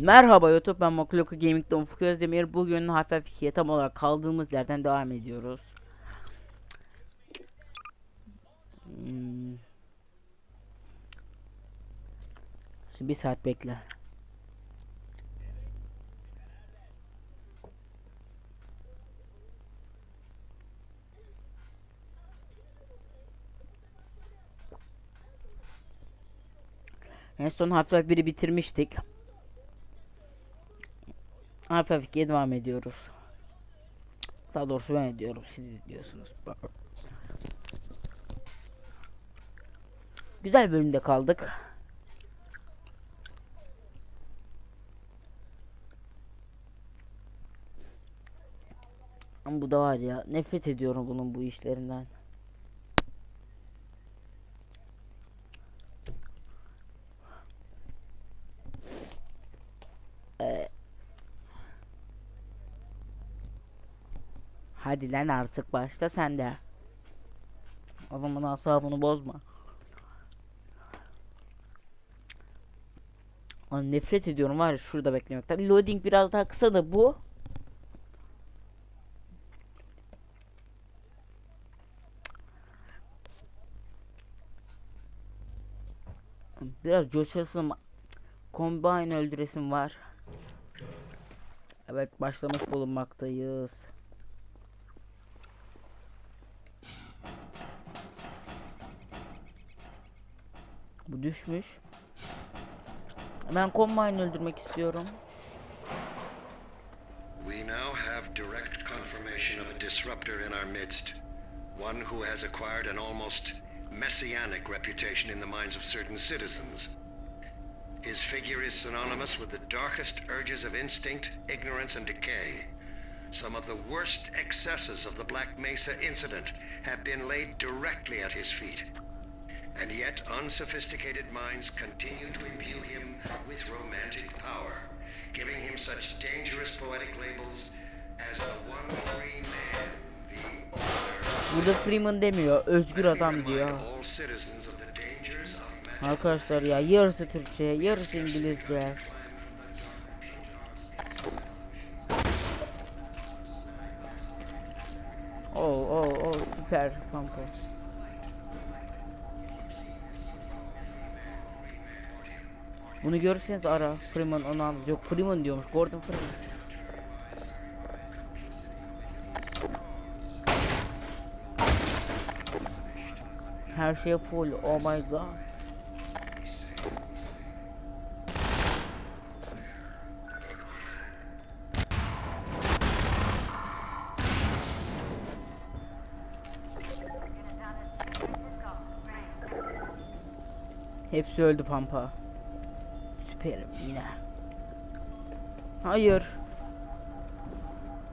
Merhaba YouTube ben Mokloku Gaming'de Ufuk Özdemir. Bugün hafif tam olarak kaldığımız yerden devam ediyoruz. Hmm. Şimdi bir saat bekle. En son hafif biri bitirmiştik. Hafif hafif devam ediyoruz. Daha doğrusu ben ediyorum siz diyorsunuz. Güzel bölümde kaldık. Bu da var ya nefret ediyorum bunun bu işlerinden. Hadi lan artık başla sen de. Adamın asabını bozma. Lan nefret ediyorum var ya şurada beklemekten. Loading biraz daha kısa da bu. Biraz coşasım. Combine öldüresim var. Evet başlamış bulunmaktayız. Bu düşmüş. Ben öldürmek istiyorum. We now have direct confirmation of a disruptor in our midst. One who has acquired an almost messianic reputation in the minds of certain citizens. His figure is synonymous with the darkest urges of instinct, ignorance, and decay. Some of the worst excesses of the Black Mesa incident have been laid directly at his feet. And yet unsophisticated minds continue to imbue him with romantic power, giving him such dangerous poetic labels as the one free man, the. Burada Freeman demiyor, özgür adam diyor. Arkadaşlar ya yarısı Türkçe, yarısı İngilizce. Oo oo oo süper kanka. Bunu görürseniz ara Freeman onu al. Yok Freeman diyormuş. Gordon Freeman. Her şey full. Oh my god. Hepsi öldü pampa. Süperim yine. Hayır.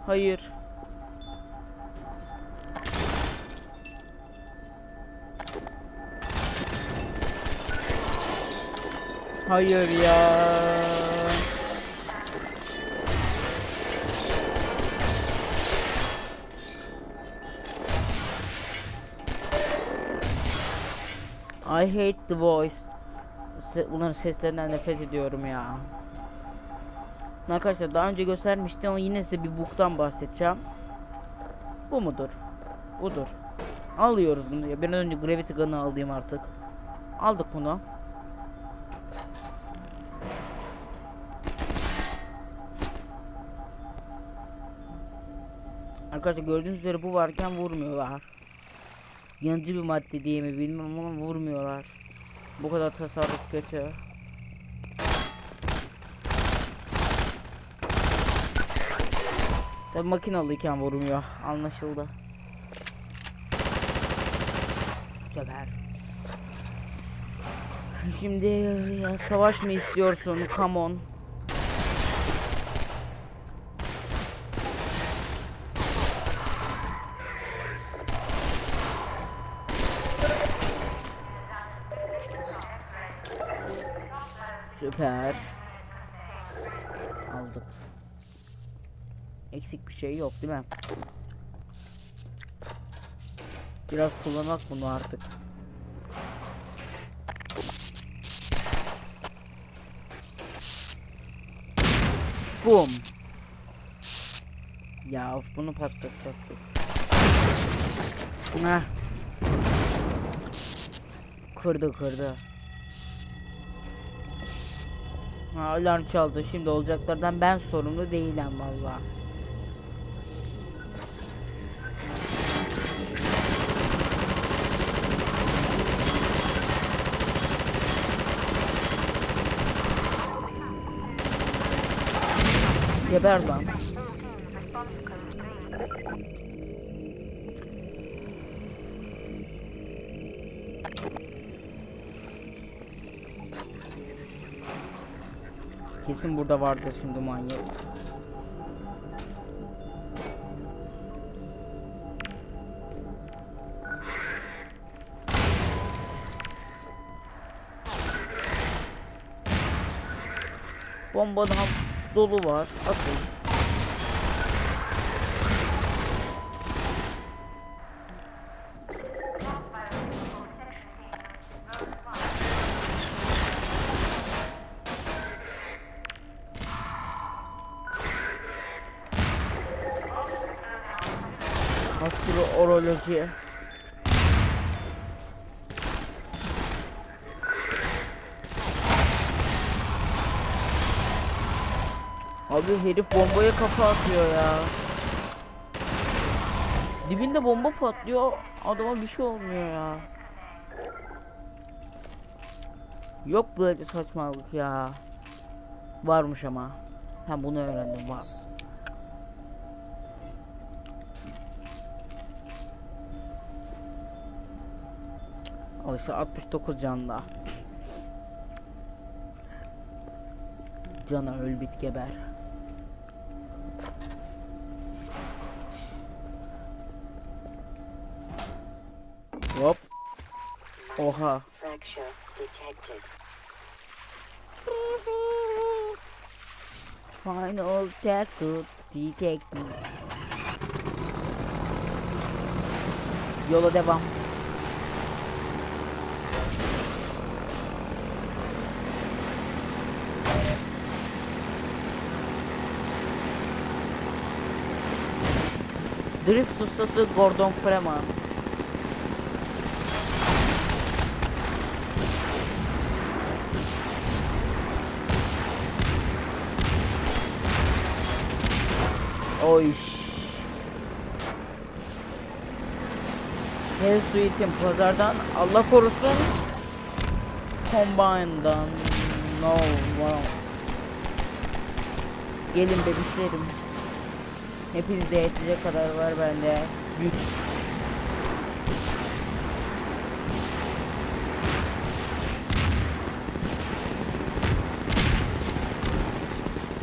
Hayır. Hayır ya. I hate the voice. Se bunların seslerinden nefret ediyorum ya. Arkadaşlar daha önce göstermiştim ama yine size bir buktan bahsedeceğim. Bu mudur? Budur. Alıyoruz bunu ya. Bir önce Gravity Gun'ı alayım artık. Aldık bunu. Arkadaşlar gördüğünüz üzere bu varken vurmuyorlar. Yanıcı bir madde diye mi bilmem ama vurmuyorlar. Bu kadar tasarruf kötü. Tabi makinalıyken vurmuyor. Anlaşıldı. Sever. Şimdi ya savaş mı istiyorsun? Come on. Süper. Aldık. Eksik bir şey yok değil mi? Biraz kullanak bunu artık. Bum. Ya of bunu patlatacaktık. Heh. Kırdı kırdı. Ha, alarm çaldı. Şimdi olacaklardan ben sorumlu değilim valla. Geber lan. Kesin burada vardır şimdi manyak. Bombadan dolu var. Atın. Astroloji. Abi herif bombaya kafa atıyor ya. Dibinde bomba patlıyor. Adama bir şey olmuyor ya. Yok böyle saçmalık ya. Varmış ama. Ha bunu öğrendim var. İşte 69 canda. Cana öl bit geber. Hop. Oha. Final tackle detected. Yola devam. Drift ustası Gordon Freeman. Oy. Her suitim pazardan Allah korusun. Combine'dan. No, wow. Gelin bebişlerim. Hepinize yetecek kadar var bende. Güç.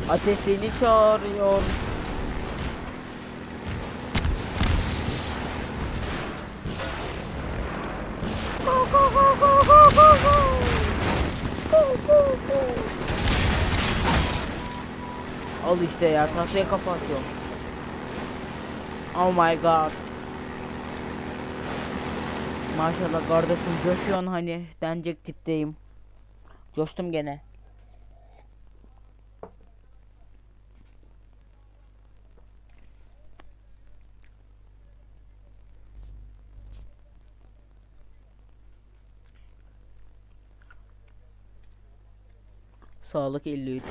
Ateş beni çağırıyor. Al işte ya tahtaya kapatıyor. Oh my god. Maşallah kardeşim coşuyorsun hani denecek tipteyim. Coştum gene. Sağlık 53.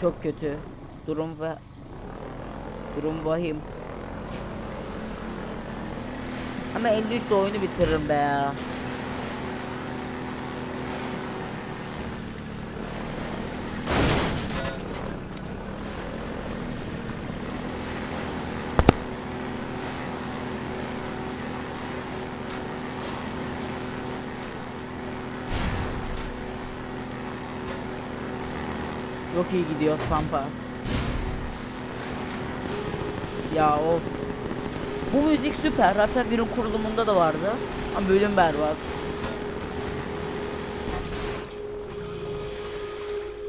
Çok kötü. Durum ve durum vahim. Ama 53 de oyunu bitiririm be ya. Çok iyi gidiyor Pampa. Ya o bu müzik süper. Hatta birinin kurulumunda da vardı. Ama bölüm berbat.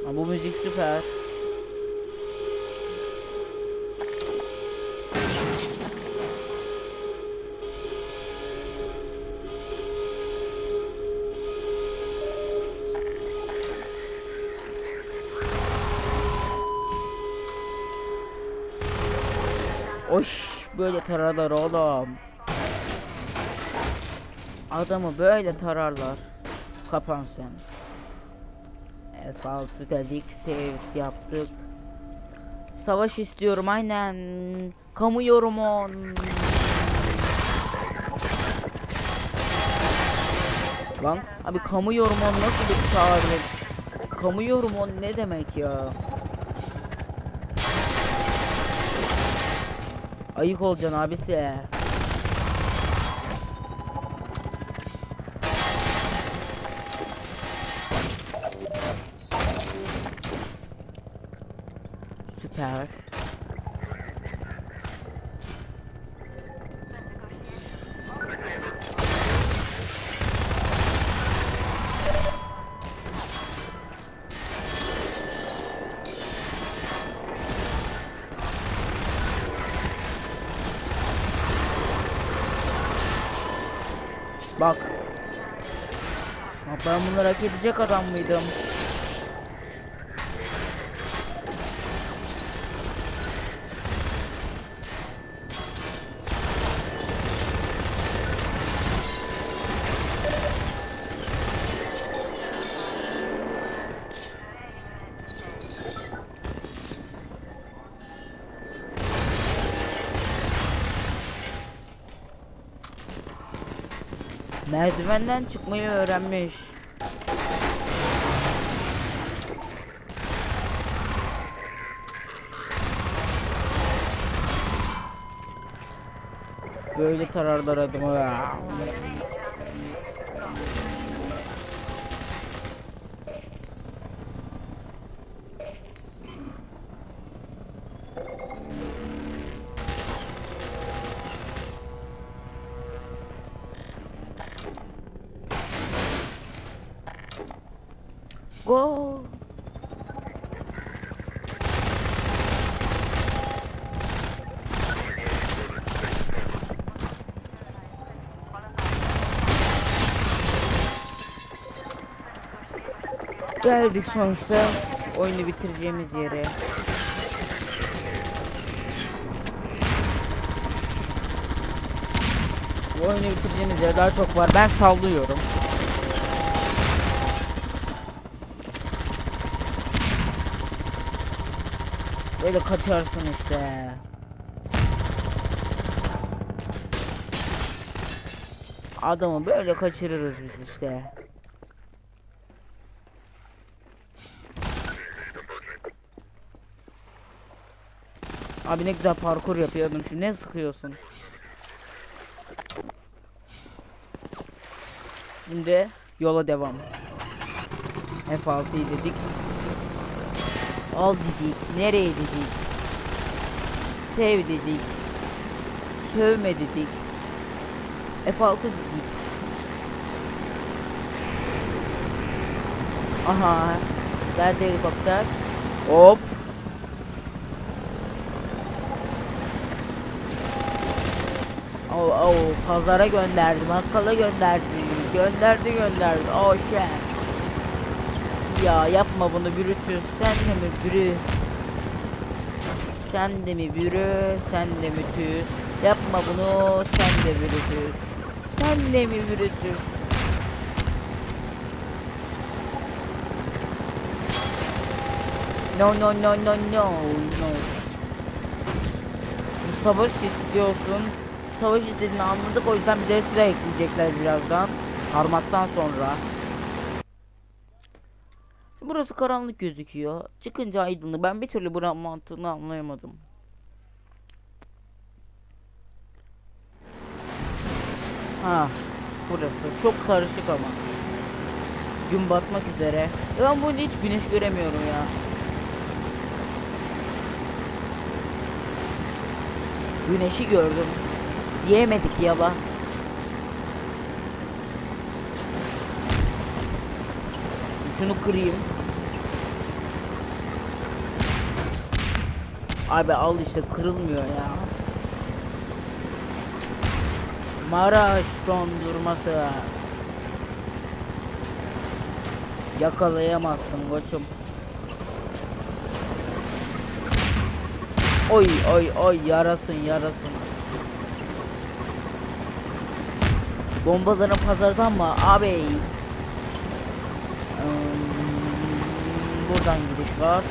Ama bu müzik süper. Böyle tararlar oğlum. Adamı böyle tararlar. Kapan sen. Evet altı dedik save yaptık. Savaş istiyorum aynen. Kamu yorumu. Lan abi kamu yorumu nasıl bir çağrı? Kamu yorumu ne demek ya? Ayık olacaksın abisi. Süper. Bak. Ben bunları hak edecek adam mıydım? Merdivenden çıkmayı öğrenmiş. Böyle tararlar adımı. Go. Geldik sonuçta oyunu bitireceğimiz yere. Bu oyunu bitireceğimiz yer daha çok var. Ben sallıyorum. Böyle kaçarsın işte. Adamı böyle kaçırırız biz işte. Abi ne güzel parkur yapıyordum şimdi ne sıkıyorsun? Şimdi yola devam. F6'yı dedik. Al dedik. Nereye dedik. Sev dedik. Sövme dedik. F6 dedik. Aha. Geldi helikopter. Hop. Oh oh pazara gönderdi, bakkala gönderdi, gönderdi gönderdi. Oh shit. Ya yapma bunu Brutus. Sen de mi bürü? Sen de mi bürü? Sen de mi tüz? Yapma bunu. Sen de Brutus. Sen de mi Brutus? No no no no no no. Savaş istiyorsun. Savaş istediğini anladık o yüzden bize silah ekleyecekler birazdan. Harmattan sonra. Burası karanlık gözüküyor. Çıkınca aydınlık. Ben bir türlü buranın mantığını anlayamadım. Ha, burası çok karışık ama. Gün batmak üzere. E Ben burada hiç güneş göremiyorum ya. Güneşi gördüm. Yemedik yala. Şunu kırayım. Abi al işte kırılmıyor ya. Maraş dondurması. Yakalayamazsın koçum. Oy oy oy yarasın yarasın. Bombaların pazardan mı abi? Hmm, buradan gidiş var.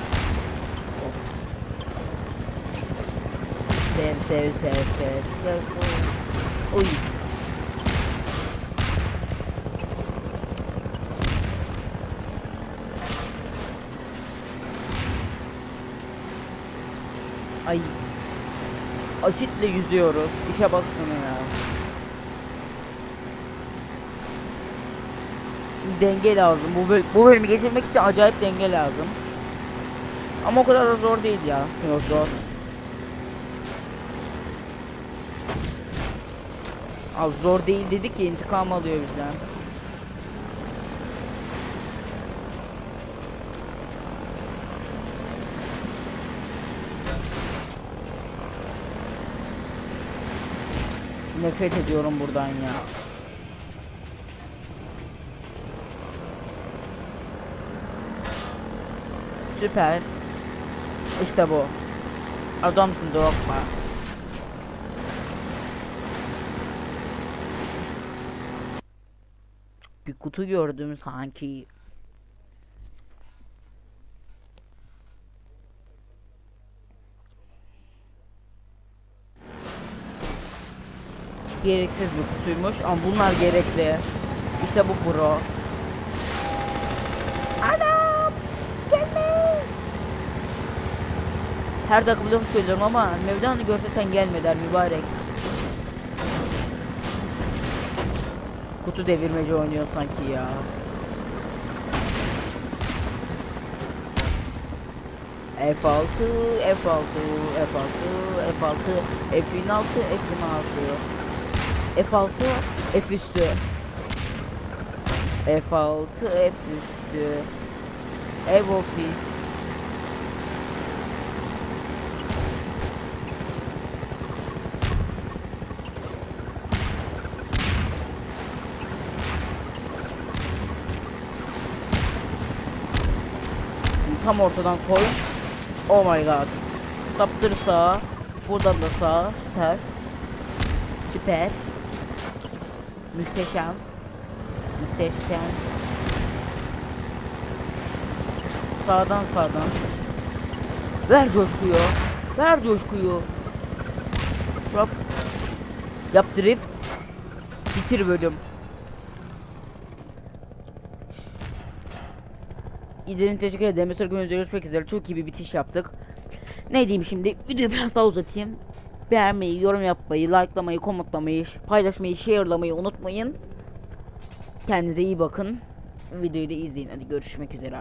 Sev sev sev sev sev. Oy. Ay. Asitle yüzüyoruz. İşe baksana ya. Denge lazım. Bu, böl bu bölümü geçirmek için acayip denge lazım. Ama o kadar da zor değil ya. Yok zor. Al zor değil dedik ya intikam alıyor bizden. Nefret ediyorum buradan ya. Süper. İşte bu. Adamsın Drogba. Kutu gördüm sanki. Gereksiz bir kutuymuş ama bunlar gerekli. İşte bu pro. Anam! Gelme! Her dakika lafı söylüyorum ama Mevlana'yı görse sen gelme der mübarek. Kutu devirmeci oynuyor sanki ya. F6, F6, F6, F6, F16, F16. F6, F üstü. F6, F üstü. Ev ofis. Tam ortadan koy. Oh my god. Saptır sağa. Buradan da sağa. Süper. Süper. Muhteşem. Muhteşem. Sağdan sağdan. Ver coşkuyu. Ver coşkuyu. Yap. Yap drift. Bitir bölüm. İzlediğiniz teşekkür ederim. Bir sonraki videoda görüşmek üzere. Çok iyi bir bitiş yaptık. Ne diyeyim şimdi? Videoyu biraz daha uzatayım. Beğenmeyi, yorum yapmayı, likelamayı, komutlamayı, paylaşmayı, share'lamayı unutmayın. Kendinize iyi bakın. Videoyu da izleyin. Hadi görüşmek üzere.